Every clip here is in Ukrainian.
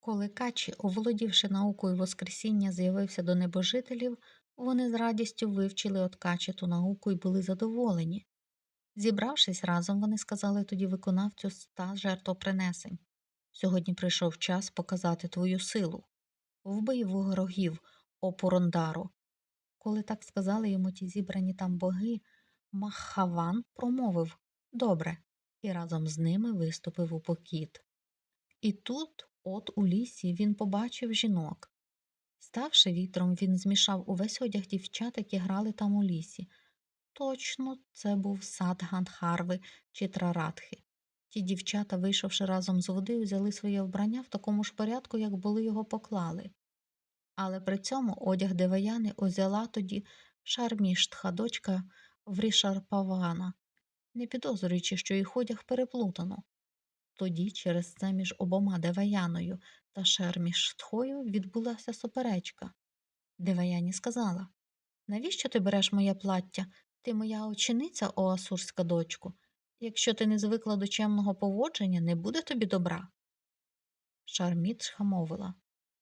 Коли Качі, оволодівши наукою Воскресіння, з'явився до небожителів, вони з радістю вивчили от Качі ту науку і були задоволені. Зібравшись разом, вони сказали тоді виконавцю ста жертвопринесень. Сьогодні прийшов час показати твою силу. Вбий ворогів, о Порондаро. Коли так сказали йому ті зібрані там боги, Махаван промовив Добре, і разом з ними виступив у покіт. І тут, от у лісі, він побачив жінок. Ставши вітром, він змішав увесь одяг дівчат, які грали там у лісі. Точно, це був сад Гандхарви чи Трарадхи. Ті дівчата, вийшовши разом з води, взяли своє вбрання в такому ж порядку, як були його поклали. Але при цьому одяг Деваяни узяла тоді Шарміштха, дочка Врішарпавана, не підозрюючи, що їх одяг переплутано. Тоді через це між обома Деваяною та Шерміштхою відбулася суперечка. Деваяні сказала Навіщо ти береш моє плаття? Ти моя учениця, о асурська дочку. Якщо ти не звикла до чемного поводження, не буде тобі добра. Шармітша мовила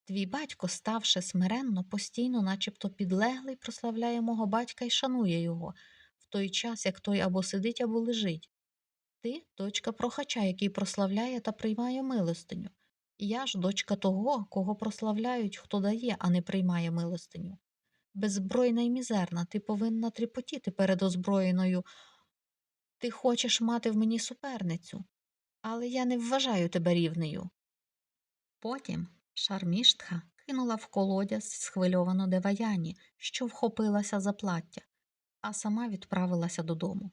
Твій батько, ставши смиренно, постійно, начебто підлеглий, прославляє мого батька і шанує його, в той час, як той або сидить, або лежить. Ти дочка прохача, який прославляє та приймає милостиню. Я ж дочка того, кого прославляють, хто дає, а не приймає милостиню. Беззбройна й мізерна, ти повинна тріпотіти перед озброєною. Ти хочеш мати в мені суперницю, але я не вважаю тебе рівнею. Потім шарміштха кинула в колодязь схвильовано деваяні, що вхопилася за плаття, а сама відправилася додому.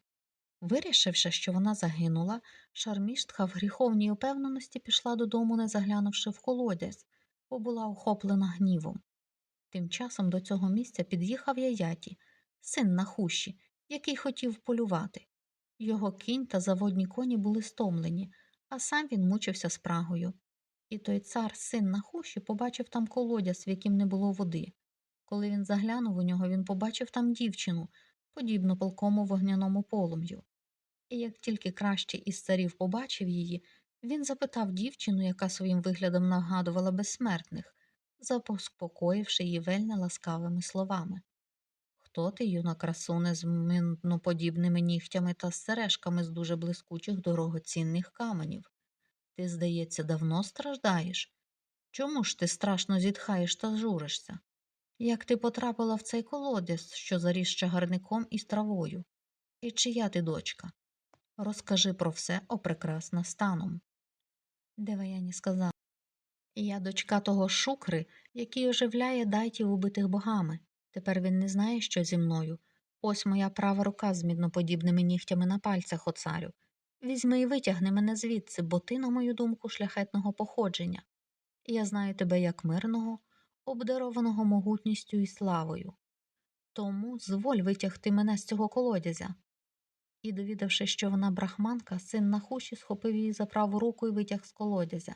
Вирішивши, що вона загинула, шарміштха в гріховній упевненості пішла додому, не заглянувши в колодязь, бо була охоплена гнівом. Тим часом до цього місця під'їхав Яяті, син Нахуші, який хотів полювати. Його кінь та заводні коні були стомлені, а сам він мучився спрагою. І той цар, син Нахуші, побачив там колодязь, в яким не було води. Коли він заглянув у нього, він побачив там дівчину, подібну полкому вогняному полум'ю. І як тільки краще із царів побачив її, він запитав дівчину, яка своїм виглядом нагадувала безсмертних, заспокоївши її вельми ласкавими словами. Хто ти, юна красуне, з минноподібними нігтями та сережками з дуже блискучих дорогоцінних каменів? Ти, здається, давно страждаєш? Чому ж ти страшно зітхаєш та журишся? Як ти потрапила в цей колодязь, що заріс чагарником і травою? І чия ти дочка? Розкажи про все о прекрасна станом. Деваяні сказала Я дочка того шукри, який оживляє дайтів убитих богами. Тепер він не знає, що зі мною. Ось моя права рука з мідноподібними нігтями на пальцях, о царю. Візьми і витягни мене звідси, бо ти, на мою думку, шляхетного походження. Я знаю тебе як мирного, обдарованого могутністю і славою. Тому зволь витягти мене з цього колодязя. І, довідавши, що вона брахманка, син Нахуші схопив її за праву руку і витяг з колодязя.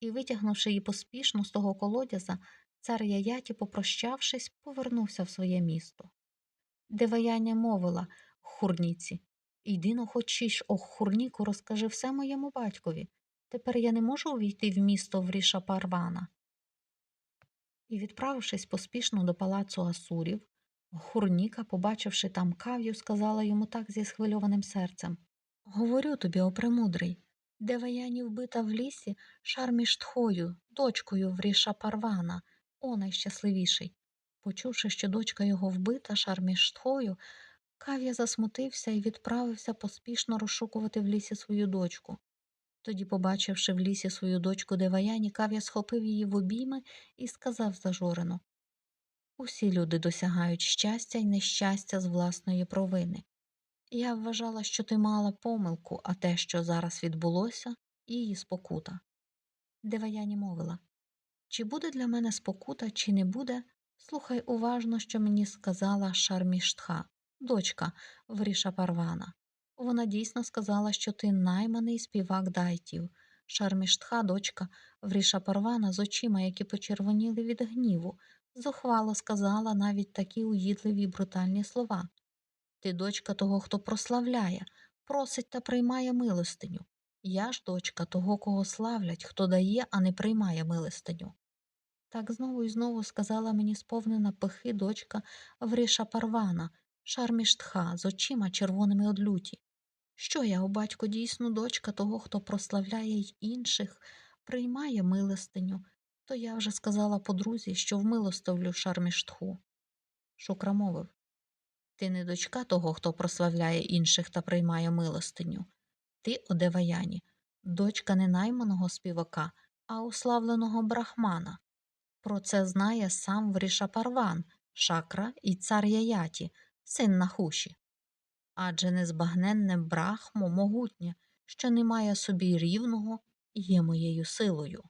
І, витягнувши її поспішно з того колодязя, цар Яяті, попрощавшись, повернувся в своє місто. Деваяня мовила хурніці Йди но хочеш, ох, хурніку, розкажи все моєму батькові. Тепер я не можу увійти в місто Вріша Парвана. І, відправившись поспішно до палацу Асурів, Хурніка, побачивши там кав'ю, сказала йому так зі схвильованим серцем Говорю тобі, о премудрий, де ваяні вбита в лісі шарміштхою, дочкою Вріша Парвана, о найщасливіший. Почувши, що дочка його вбита шарміштхою, Кав'я засмутився і відправився поспішно розшукувати в лісі свою дочку. Тоді, побачивши в лісі свою дочку Деваяні, Кав'я схопив її в обійми і сказав зажурено Усі люди досягають щастя і нещастя з власної провини. Я вважала, що ти мала помилку, а те, що зараз відбулося, її спокута. Деваяні мовила Чи буде для мене спокута, чи не буде, слухай уважно, що мені сказала Шарміштха, дочка Вріша Парвана. Вона дійсно сказала, що ти найманий співак дайтів. Шарміштха, дочка Вріша Парвана з очима, які почервоніли від гніву, зухвало сказала навіть такі уїдливі й брутальні слова. Ти дочка того, хто прославляє, просить та приймає милостиню. Я ж дочка того, кого славлять, хто дає, а не приймає милостиню. Так знову і знову сказала мені сповнена пихи дочка Вріша Парвана, шарміштха, з очима червоними од люті. Що я, о батько, дійсно дочка того, хто прославляє й інших, приймає милостиню, то я вже сказала подрузі, що вмилостивлю шарміштху. Шукра мовив Ти не дочка того, хто прославляє інших та приймає милостиню. Ти, Одеваяні, дочка не найманого співака, а уславленого брахмана. Про це знає сам Врішапарван, Шакра і цар Яяті, син Нахуші. Адже незбагненне брахмо могутнє, що не має собі рівного, є моєю силою.